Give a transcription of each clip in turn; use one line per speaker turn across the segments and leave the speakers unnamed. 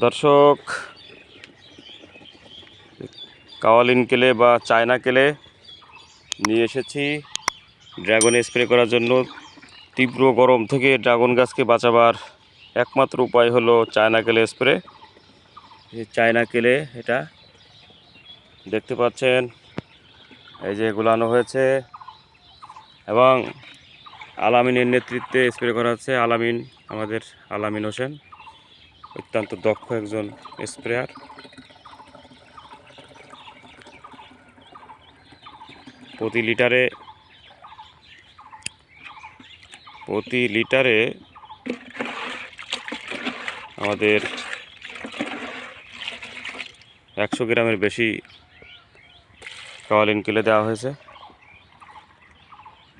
দর্শক, কাওয়ালিন কেলে বা চায়না কেলে নিয়ে এসেছি। ড্রাগন স্প্রে করার জন্য তীব্র গরম থেকে ড্রাগন গাছকে বাঁচাবার একমাত্র উপায় হলো চায়না কেলে স্প্রে। চায়না কেলে এটা দেখতে পাচ্ছেন, এই যে গুলানো হয়েছে এবং আলামিনের নেতৃত্বে স্প্রে করা হচ্ছে আলামিন, আমাদের আলামিন হোসেন। অত্যন্ত দক্ষ একজন স্প্রেয়ার। প্রতি লিটারে প্রতি লিটারে আমাদের একশো গ্রামের বেশি কাওয়ালিন কিলে দেওয়া হয়েছে।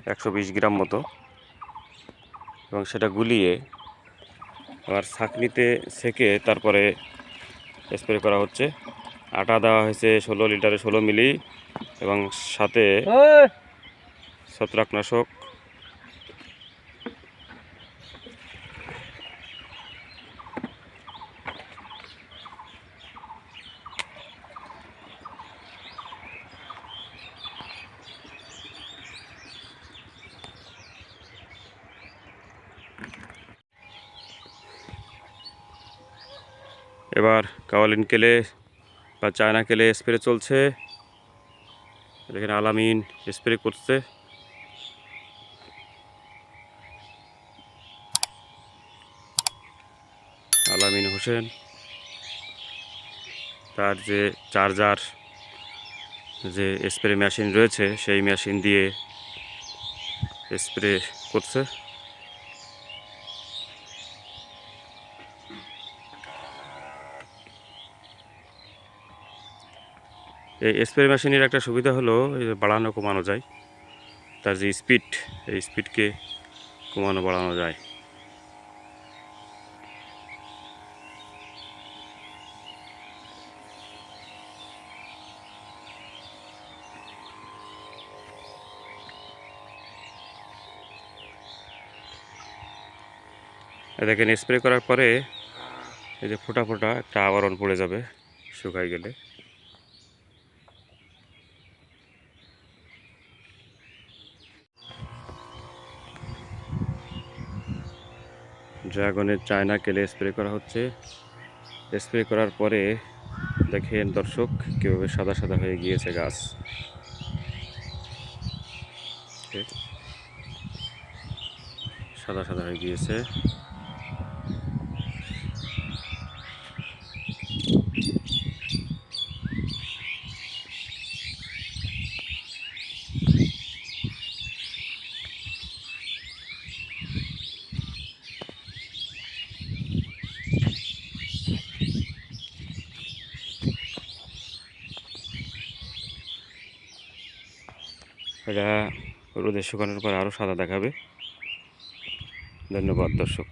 একশো বিশ গ্রাম মতো। এবং সেটা গুলিয়ে আবার ছাঁকনিতে সেকে তারপরে স্প্রে করা হচ্ছে। আটা দেওয়া হয়েছে ষোলো লিটারে ষোলো মিলি এবং সাথে ছত্রাকনাশক এবার কাওয়ালিন কেলে বা চায়না কেলে স্প্রে চলছে। দেখেন আলামিন স্প্রে করছে। আলামিন হোসেন, তার যে চার্জার, যে স্প্রে মেশিন রয়েছে, সেই মেশিন দিয়ে স্প্রে করছে। এই স্প্রে মেশিনের একটা সুবিধা হলো বাড়ানো কমানো যায়। তার যে স্পিড, এই স্পিডকে কমানো বাড়ানো যায়। দেখেন, স্প্রে করার পরে এই যে ফোটা ফোটা একটা আবরণ পড়ে যাবে শুকাই গেলে। ড্রাগনের চায়না কেলে স্প্রে করা হচ্ছে। স্প্রে করার পরে দেখেন দর্শক, কীভাবে সাদা সাদা হয়ে গিয়েছে গাছ। সাদা সাদা হয়ে গিয়েছে। এটা রোদে শুকানোর পর আরও সাদা দেখাবে। ধন্যবাদ দর্শক।